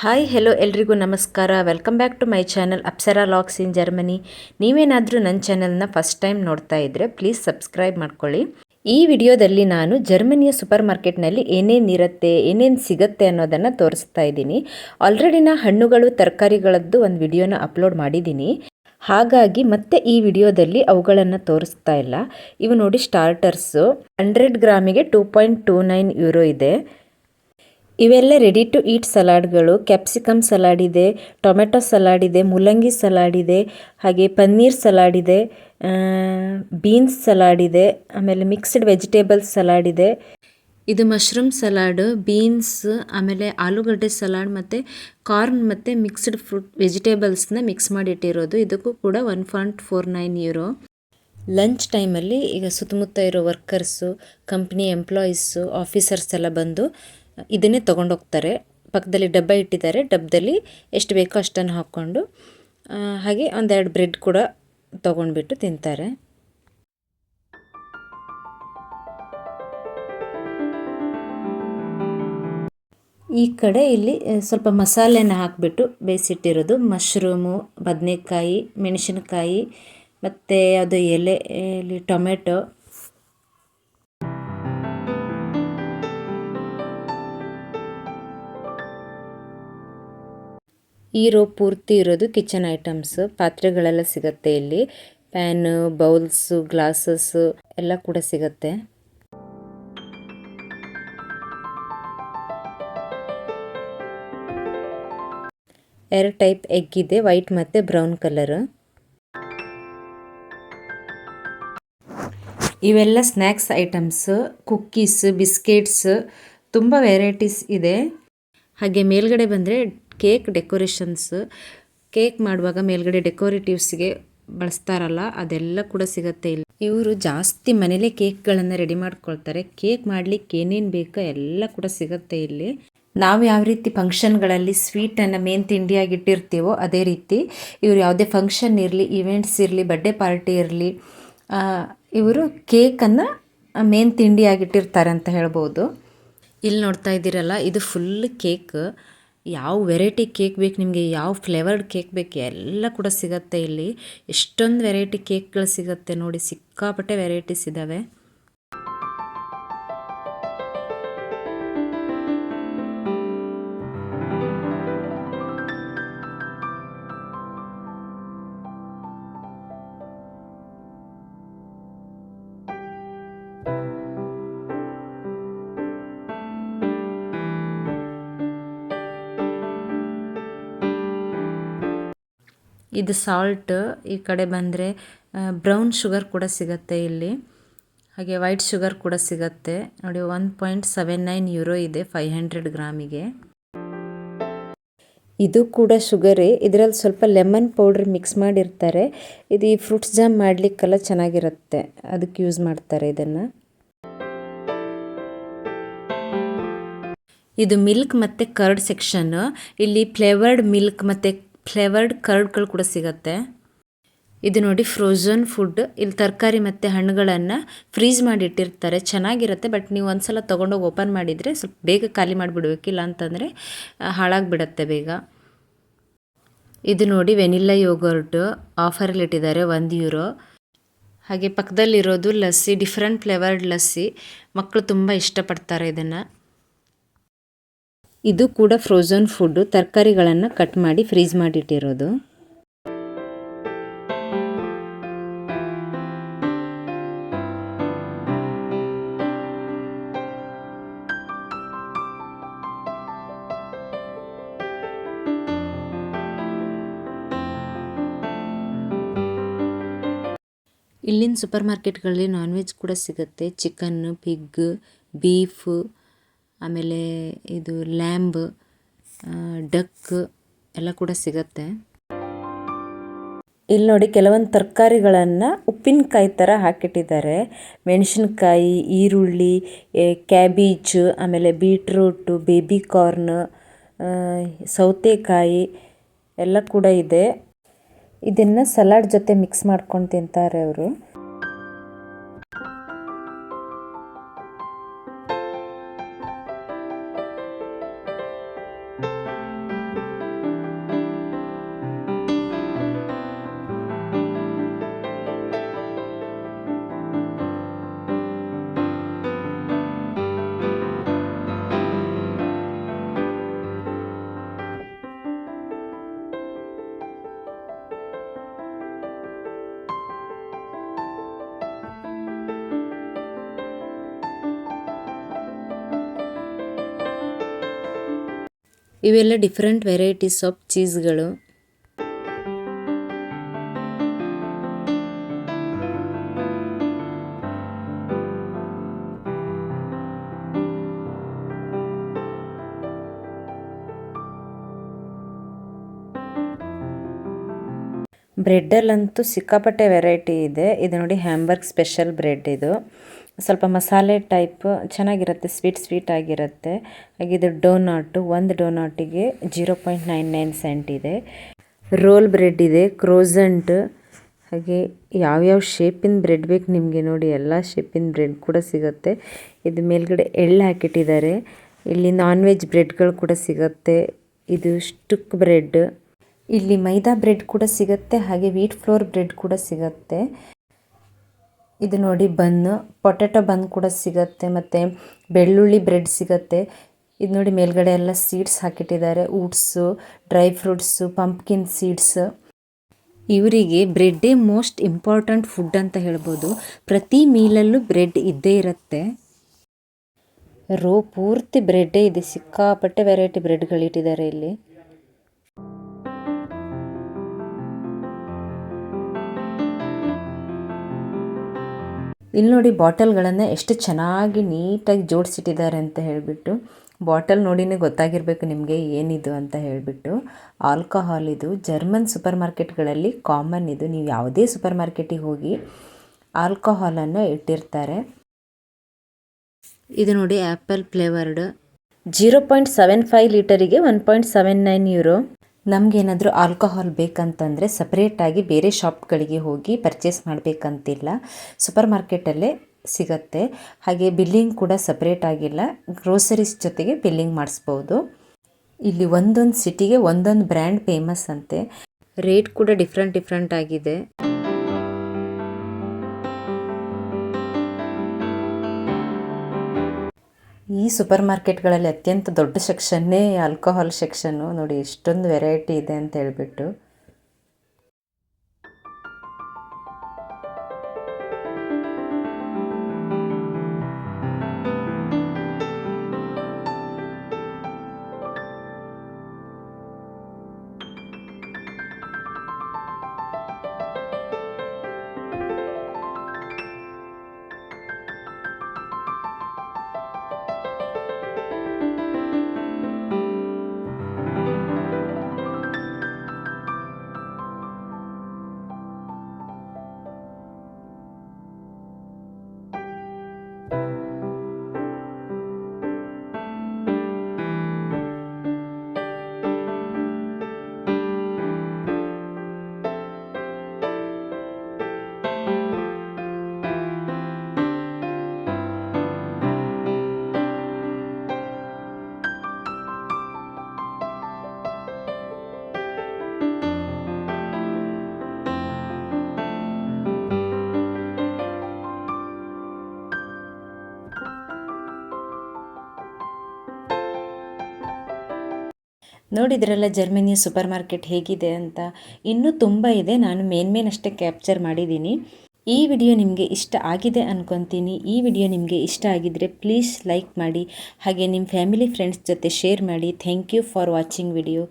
Hi hello ಎಲ್ರಿಗೂ ನಮಸ್ಕಾರ. Welcome back to my channel Apsara locks in Germany ನೀವೇನಾದರೂ ನನ್ನ ಚಾನಲ್ನ ಫಸ್ಟ್ ಟೈಮ್ ನೋಡ್ತಾ ಇದ್ದರೆ ಪ್ಲೀಸ್ ಸಬ್ಸ್ಕ್ರೈಬ್ ಮಾಡ್ಕೊಳ್ಳಿ. ಈ ವಿಡಿಯೋದಲ್ಲಿ ನಾನು ಜರ್ಮನಿಯ ಸೂಪರ್ ಮಾರ್ಕೆಟ್ನಲ್ಲಿ ಏನೇನಿರುತ್ತೆ ಏನೇನು ಸಿಗುತ್ತೆ ಅನ್ನೋದನ್ನು ತೋರಿಸ್ತಾ ಇದ್ದೀನಿ. ಆಲ್ರೆಡಿ ನಾ ಹಣ್ಣುಗಳು, ತರಕಾರಿಗಳದ್ದು ಒಂದು ವಿಡಿಯೋನ ಅಪ್ಲೋಡ್ ಮಾಡಿದ್ದೀನಿ. ಹಾಗಾಗಿ ಮತ್ತೆ ಈ ವಿಡಿಯೋದಲ್ಲಿ ಅವುಗಳನ್ನು ತೋರಿಸ್ತಾ ಇಲ್ಲ. ಇವು ನೋಡಿ ಸ್ಟಾರ್ಟರ್ಸು ಹಂಡ್ರೆಡ್ ಗ್ರಾಮಿಗೆ two point two nine euro ಇದೆ. ಇವೆಲ್ಲ ರೆಡಿ ಟು ಈಟ್ ಸಲಾಡ್ಗಳು. ಕ್ಯಾಪ್ಸಿಕಮ್ ಸಲಾಡ್ ಇದೆ, ಟೊಮೆಟೊ ಸಲಾಡ್ ಇದೆ, ಮೂಲಂಗಿ ಸಲಾಡ್ ಇದೆ, ಹಾಗೆ ಪನ್ನೀರ್ ಸಲಾಡ್ ಇದೆ ಬೀನ್ಸ್ ಸಲಾಡ್ ಇದೆ, ಆಮೇಲೆ ಮಿಕ್ಸ್ಡ್ ವೆಜಿಟೇಬಲ್ಸ್ ಸಲಾಡ್ ಇದೆ. ಇದು ಮಶ್ರೂಮ್ ಸಲಾಡ್, ಬೀನ್ಸ್, ಆಮೇಲೆ ಆಲೂಗಡ್ಡೆ ಸಲಾಡ್ ಮತ್ತು ಕಾರ್ನ್ ಮತ್ತು ಮಿಕ್ಸ್ಡ್ ಫ್ರೂಟ್ ವೆಜಿಟೇಬಲ್ಸ್ನ ಮಿಕ್ಸ್ ಮಾಡಿ ಇಟ್ಟಿರೋದು ಇದಕ್ಕೂ ಕೂಡ one point four nine euro lunch ಟೈಮಲ್ಲಿ ಈಗ ಸುತ್ತಮುತ್ತ ಇರೋ ವರ್ಕರ್ಸು ಕಂಪ್ನಿ ಎಂಪ್ಲಾಯೀಸು ಆಫೀಸರ್ಸ್ ಎಲ್ಲ ಬಂದು ಇದನ್ನೇ ತೊಗೊಂಡೋಗ್ತಾರೆ. ಪಕ್ಕದಲ್ಲಿ ಡಬ್ಬ ಇಟ್ಟಿದ್ದಾರೆ. ಡಬ್ಬದಲ್ಲಿ ಎಷ್ಟು ಬೇಕೋ ಅಷ್ಟನ್ನು ಹಾಕ್ಕೊಂಡು ಹಾಗೆ ಒಂದೆರಡು ಬ್ರೆಡ್ ಕೂಡ ತೊಗೊಂಡ್ಬಿಟ್ಟು ತಿಂತಾರೆ. ಈ ಕಡೆ ಇಲ್ಲಿ ಸ್ವಲ್ಪ ಮಸಾಲೆನ ಹಾಕಿಬಿಟ್ಟು ಬೇಯಿಸಿಟ್ಟಿರೋದು. ಮಶ್ರೂಮು, ಬದನೆಕಾಯಿ, ಮೆಣಸಿನಕಾಯಿ, ಮತ್ತು ಅದು ಎಲೆ ಇಲ್ಲಿ ಟೊಮೆಟೊ ಈ ರೋ ಪೂರ್ತಿ ಇರೋದು ಕಿಚನ್ ಐಟಮ್ಸ್. ಪಾತ್ರೆಗಳೆಲ್ಲ ಸಿಗುತ್ತೆ ಇಲ್ಲಿ. ಪ್ಯಾನ್ ಬೌಲ್ಸ್ ಗ್ಲಾಸಸ್ ಎಲ್ಲ ಕೂಡ ಸಿಗುತ್ತೆ. ಎರಡು ಟೈಪ್ ಎಗ್ ಇದೆ, ವೈಟ್ ಮತ್ತು ಬ್ರೌನ್ ಕಲರ್. ಇವೆಲ್ಲ ಸ್ನ್ಯಾಕ್ಸ್ ಐಟಮ್ಸ್, ಕುಕ್ಕೀಸ್, ಬಿಸ್ಕೆಟ್ಸ್, ತುಂಬ ವೆರೈಟೀಸ್ ಇದೆ. ಹಾಗೆ ಮೇಲ್ಗಡೆ ಬಂದರೆ ಕೇಕ್ ಡೆಕೋರೇಷನ್ಸ್, ಕೇಕ್ ಮಾಡುವಾಗ ಮೇಲ್ಗಡೆ ಡೆಕೋರೇಟಿವ್ಸ್ಗೆ ಬಳಸ್ತಾರಲ್ಲ, ಅದೆಲ್ಲ ಕೂಡ ಸಿಗುತ್ತೆ ಇಲ್ಲಿ. ಇವರು ಜಾಸ್ತಿ ಮನೇಲೇ ಕೇಕ್ಗಳನ್ನು ರೆಡಿ ಮಾಡ್ಕೊಳ್ತಾರೆ. ಕೇಕ್ ಮಾಡಲಿಕ್ಕೆ ಏನೇನು ಬೇಕೋ ಎಲ್ಲ ಕೂಡ ಸಿಗುತ್ತೆ ಇಲ್ಲಿ. ನಾವು ಯಾವ ರೀತಿ ಫಂಕ್ಷನ್ಗಳಲ್ಲಿ ಸ್ವೀಟನ್ನು ಮೇನ್ ತಿಂಡಿಯಾಗಿ ಇಟ್ಟಿರ್ತೀವೋ ಅದೇ ರೀತಿ ಇವರು ಯಾವುದೇ ಫಂಕ್ಷನ್ ಇರಲಿ, ಇವೆಂಟ್ಸ್ ಇರಲಿ, ಬರ್ಡೇ ಪಾರ್ಟಿ ಇರಲಿ ಇವರು ಕೇಕನ್ನು ಮೇನ್ ತಿಂಡಿಯಾಗಿಟ್ಟಿರ್ತಾರೆ ಅಂತ ಹೇಳ್ಬೋದು. ಇಲ್ಲಿ ನೋಡ್ತಾ ಇದ್ದೀರಲ್ಲ, ಇದು ಫುಲ್ ಕೇಕ್. ಯಾವ ವೆರೈಟಿ ಕೇಕ್ ಬೇಕು, ನಿಮಗೆ ಯಾವ ಫ್ಲೇವರ್ಡ್ ಕೇಕ್ ಬೇಕು, ಎಲ್ಲ ಕೂಡ ಸಿಗುತ್ತೆ ಇಲ್ಲಿ. ಎಷ್ಟೊಂದು ವೆರೈಟಿ ಕೇಕ್ಗಳು ಸಿಗುತ್ತೆ ನೋಡಿ, ಸಿಕ್ಕಾಪಟ್ಟೆ ವೆರೈಟೀಸ್ ಇದ್ದಾವೆ ಇದು ಸಾಲ್ಟ್ ಈ ಕಡೆ ಬಂದರೆ ಬ್ರೌನ್ ಶುಗರ್ ಕೂಡ ಸಿಗತ್ತೆ ಇಲ್ಲಿ. ಹಾಗೆ ವೈಟ್ ಶುಗರ್ ಕೂಡ ಸಿಗತ್ತೆ. ನೋಡಿ one point seven nine euro ಇದೆ ಫೈವ್ ಹಂಡ್ರೆಡ್ ಗ್ರಾಮಿಗೆ. ಇದು ಕೂಡ ಶುಗರೇ ಇದರಲ್ಲಿ ಸ್ವಲ್ಪ ಲೆಮನ್ ಪೌಡ್ರ್ ಮಿಕ್ಸ್ ಮಾಡಿರ್ತಾರೆ. ಇದು ಈ ಫ್ರೂಟ್ಸ್ ಜಾಮ್ ಮಾಡಲಿಕ್ಕೆಲ್ಲ ಚೆನ್ನಾಗಿರುತ್ತೆ. ಅದಕ್ಕೆ ಯೂಸ್ ಮಾಡ್ತಾರೆ ಇದನ್ನು. ಇದು ಮಿಲ್ಕ್ ಮತ್ತು ಕರ್ಡ್ ಸೆಕ್ಷನ್ ಇಲ್ಲಿ ಫ್ಲೇವರ್ಡ್ ಮಿಲ್ಕ್ ಮತ್ತು ಫ್ಲೇವರ್ಡ್ ಕರ್ಡ್ಗಳು ಕೂಡ ಸಿಗುತ್ತೆ. ಇದು ನೋಡಿ ಫ್ರೋಝನ್ ಫುಡ್ ಇಲ್ಲಿ ತರಕಾರಿ ಮತ್ತು ಹಣ್ಣುಗಳನ್ನು ಫ್ರೀಜ್ ಮಾಡಿ ಇಟ್ಟಿರ್ತಾರೆ. ಚೆನ್ನಾಗಿರುತ್ತೆ ಬಟ್ ನೀವು ಒಂದ್ಸಲ ತೊಗೊಂಡೋಗಿ ಓಪನ್ ಮಾಡಿದರೆ ಸ್ವಲ್ಪ ಬೇಗ ಖಾಲಿ ಮಾಡಿಬಿಡ್ಬೇಕಿಲ್ಲ ಅಂತಂದರೆ ಹಾಳಾಗಿಬಿಡತ್ತೆ ಬೇಗ. ಇದು ನೋಡಿ ವೆನಿಲ್ಲಾ ಯೋಗರ್ಟು ಆಫರಲ್ಲಿ ಇಟ್ಟಿದ್ದಾರೆ ಒಂದು ಯೂರೋ ಹಾಗೆ ಪಕ್ಕದಲ್ಲಿರೋದು ಲಸ್ಸಿ ಡಿಫ್ರೆಂಟ್ ಫ್ಲೇವರ್ಡ್ ಲಸ್ಸಿ. ಮಕ್ಕಳು ತುಂಬ ಇಷ್ಟಪಡ್ತಾರೆ ಇದನ್ನು. ಇದು ಕೂಡ ಫ್ರೋಝನ್ ಫುಡ್ಡು ತರಕಾರಿಗಳನ್ನು ಕಟ್ ಮಾಡಿ ಫ್ರೀಜ್ ಮಾಡಿಟ್ಟಿರೋದು. ಇಲ್ಲಿನ ಸೂಪರ್ ಮಾರ್ಕೆಟ್ಗಳಲ್ಲಿ ನಾನ್ ವೆಜ್ ಕೂಡ ಸಿಗುತ್ತೆ. ಚಿಕನ್ನು ಪಿಗ್ ಬೀಫ್ ಆಮೇಲೆ ಇದು ಲ್ಯಾಂಬ್ ಡಕ್ ಎಲ್ಲ ಕೂಡ ಸಿಗತ್ತೆ. ಇಲ್ಲಿ ನೋಡಿ ಕೆಲವೊಂದು ತರಕಾರಿಗಳನ್ನು ಉಪ್ಪಿನಕಾಯಿ ಥರ ಹಾಕಿಟ್ಟಿದ್ದಾರೆ. ಮೆಣಸಿನ್ಕಾಯಿ, ಈರುಳ್ಳಿ ಕ್ಯಾಬೀಜ್, ಆಮೇಲೆ ಬೀಟ್ರೂಟು, ಬೇಬಿ ಕಾರ್ನ್ ಸೌತೆಕಾಯಿ ಎಲ್ಲ ಕೂಡ ಇದೆ. ಇದನ್ನು ಸಲಾಡ್ ಜೊತೆ ಮಿಕ್ಸ್ ಮಾಡ್ಕೊಂಡು ತಿಂತಾರೆ ಅವರು. ಇವೆಲ್ಲ ಡಿಫ್ರೆಂಟ್ ವೆರೈಟೀಸ್ ಆಫ್ ಚೀಸ್ಗಳು ಬ್ರೆಡ್ಡಲ್ಲಂತೂ ಸಿಕ್ಕಾಪಟ್ಟೆ ವೆರೈಟಿ ಇದೆ. ಇದು ನೋಡಿ ಹ್ಯಾಂಬರ್ಗ್ ಸ್ಪೆಷಲ್ ಬ್ರೆಡ್ ಇದು. ಸ್ವಲ್ಪ ಮಸಾಲೆ ಟೈಪ್ ಚೆನ್ನಾಗಿರುತ್ತೆ, ಸ್ವೀಟ್ ಸ್ವೀಟ್ ಆಗಿರುತ್ತೆ. ಹಾಗೆ ಇದು ಡೋನಾಟು, ಒಂದು ಡೋನಾಟಿಗೆ zero point nine nine cent ಇದೆ. ರೋಲ್ ಬ್ರೆಡ್ ಇದೆ ಕ್ರೋಝಂಟ್ ಹಾಗೆ ಯಾವ್ಯಾವ ಶೇಪಿನ ಬ್ರೆಡ್ ಬೇಕು ನಿಮಗೆ ನೋಡಿ, ಎಲ್ಲ ಶೇಪಿನ ಬ್ರೆಡ್ ಕೂಡ ಸಿಗುತ್ತೆ. ಇದು ಮೇಲ್ಗಡೆ ಎಳ್ಳು ಹಾಕಿಟ್ಟಿದ್ದಾರೆ. ಇಲ್ಲಿ ನಾನ್ ವೆಜ್ ಬ್ರೆಡ್ಗಳು ಕೂಡ ಸಿಗುತ್ತೆ. ಇದು ಸ್ಟುಕ್ ಬ್ರೆಡ್. ಇಲ್ಲಿ ಮೈದಾ ಬ್ರೆಡ್ ಕೂಡ ಸಿಗುತ್ತೆ, ಹಾಗೆ ವೀಟ್ ಫ್ಲೋರ್ ಬ್ರೆಡ್ ಕೂಡ ಸಿಗುತ್ತೆ. ಇದು ನೋಡಿ ಬನ್, ಪೊಟ್ಯಾಟೊ ಬನ್ ಕೂಡ ಸಿಗುತ್ತೆ, ಮತ್ತು ಬೆಳ್ಳುಳ್ಳಿ ಬ್ರೆಡ್ ಸಿಗುತ್ತೆ. ಇದು ನೋಡಿ ಮೇಲ್ಗಡೆ ಎಲ್ಲ seeds ಹಾಕಿಟ್ಟಿದ್ದಾರೆ oats dry fruits, pumpkin seeds. ಇವರಿಗೆ ಬ್ರೆಡ್ಡೇ ಮೋಸ್ಟ್ ಇಂಪಾರ್ಟೆಂಟ್ ಫುಡ್ ಅಂತ ಹೇಳ್ಬೋದು. ಪ್ರತಿ ಮೀಲಲ್ಲೂ ಬ್ರೆಡ್ ಇದ್ದೇ ಇರುತ್ತೆ. ರೋ ಪೂರ್ತಿ ಬ್ರೆಡ್ಡೇ ಇದೆ, ಸಿಕ್ಕಾಪಟ್ಟೆ ವೆರೈಟಿ ಬ್ರೆಡ್ಗಳಿಟ್ಟಿದ್ದಾರೆ ಇಲ್ಲಿ. ಇಲ್ಲಿ ನೋಡಿ ಬಾಟಲ್ಗಳನ್ನು ಎಷ್ಟು ಚೆನ್ನಾಗಿ ನೀಟಾಗಿ ಜೋಡಿಸಿಟ್ಟಿದ್ದಾರೆ ಅಂತ ಹೇಳಿಬಿಟ್ಟು, ಬಾಟಲ್ ನೋಡಿನೇ ಗೊತ್ತಾಗಿರಬೇಕು ನಿಮಗೆ ಏನಿದು ಅಂತ ಹೇಳಿಬಿಟ್ಟು, ಆಲ್ಕೋಹಾಲ್ ಇದು, ಜರ್ಮನ್ ಸೂಪರ್ ಮಾರ್ಕೆಟ್ಗಳಲ್ಲಿ ಕಾಮನ್ ಇದು, ನೀವು ಯಾವುದೇ ಸೂಪರ್ ಮಾರ್ಕೆಟಿಗೆ ಹೋಗಿ ಆಲ್ಕೋಹಾಲನ್ನು ಇಟ್ಟಿರ್ತಾರೆ. ಇದು ನೋಡಿ apple flavoured. Zero point seven five ಲೀಟರಿಗೆ one point seven nine euro. ನಮಗೇನಾದರೂ alcohol ಬೇಕಂತಂದರೆ ಸಪ್ರೇಟಾಗಿ ಬೇರೆ ಶಾಪ್ಗಳಿಗೆ ಹೋಗಿ ಪರ್ಚೇಸ್ ಮಾಡಬೇಕಂತಿಲ್ಲ. ಸೂಪರ್ ಮಾರ್ಕೆಟಲ್ಲೇ ಸಿಗತ್ತೆ. ಹಾಗೆ ಬಿಲ್ಲಿಂಗ್ ಕೂಡ ಸಪ್ರೇಟ್ ಆಗಿಲ್ಲ. ಗ್ರೋಸರೀಸ್ ಜೊತೆಗೆ ಬಿಲ್ಲಿಂಗ್ ಮಾಡಿಸ್ಬೋದು. ಇಲ್ಲಿ ಒಂದೊಂದು ಸಿಟಿಗೆ ಒಂದೊಂದು ಬ್ರ್ಯಾಂಡ್ ಫೇಮಸ್ ಅಂತೆ. ರೇಟ್ ಕೂಡ ಡಿಫ್ರೆಂಟ್ ಡಿಫ್ರೆಂಟ್ ಆಗಿದೆ. ಸೂಪರ್ ಮಾರ್ಕೆಟ್ಗಳಲ್ಲಿ ಅತ್ಯಂತ ದೊಡ್ಡ ಸೆಕ್ಷನ್ನೇ ಆಲ್ಕೋಹಾಲ್ ಸೆಕ್ಷನ್ನು ನೋಡಿ ಎಷ್ಟೊಂದು ವೆರೈಟಿ ಇದೆ ಅಂತ ಹೇಳ್ಬಿಟ್ಟು. ನೋಡಿದ್ರಲ್ಲ ಜರ್ಮನಿಯ ಸೂಪರ್ ಮಾರ್ಕೆಟ್ ಹೇಗಿದೆ ಅಂತ? ಇನ್ನೂ ತುಂಬ ಇದೆ. ನಾನು ಮೇನ್ ಮೇನ್ ಅಷ್ಟೇ ಕ್ಯಾಪ್ಚರ್ ಮಾಡಿದ್ದೀನಿ. ಈ ವಿಡಿಯೋ ನಿಮಗೆ ಇಷ್ಟ ಆಗಿದೆ ಅನ್ಕೊತೀನಿ. ಈ ವಿಡಿಯೋ ನಿಮಗೆ ಇಷ್ಟ ಆಗಿದ್ದರೆ ಪ್ಲೀಸ್ ಲೈಕ್ ಮಾಡಿ, ಹಾಗೆ ನಿಮ್ಮ ಫ್ಯಾಮಿಲಿ ಫ್ರೆಂಡ್ಸ್ ಜೊತೆ ಶೇರ್ ಮಾಡಿ. Thank you for watching video.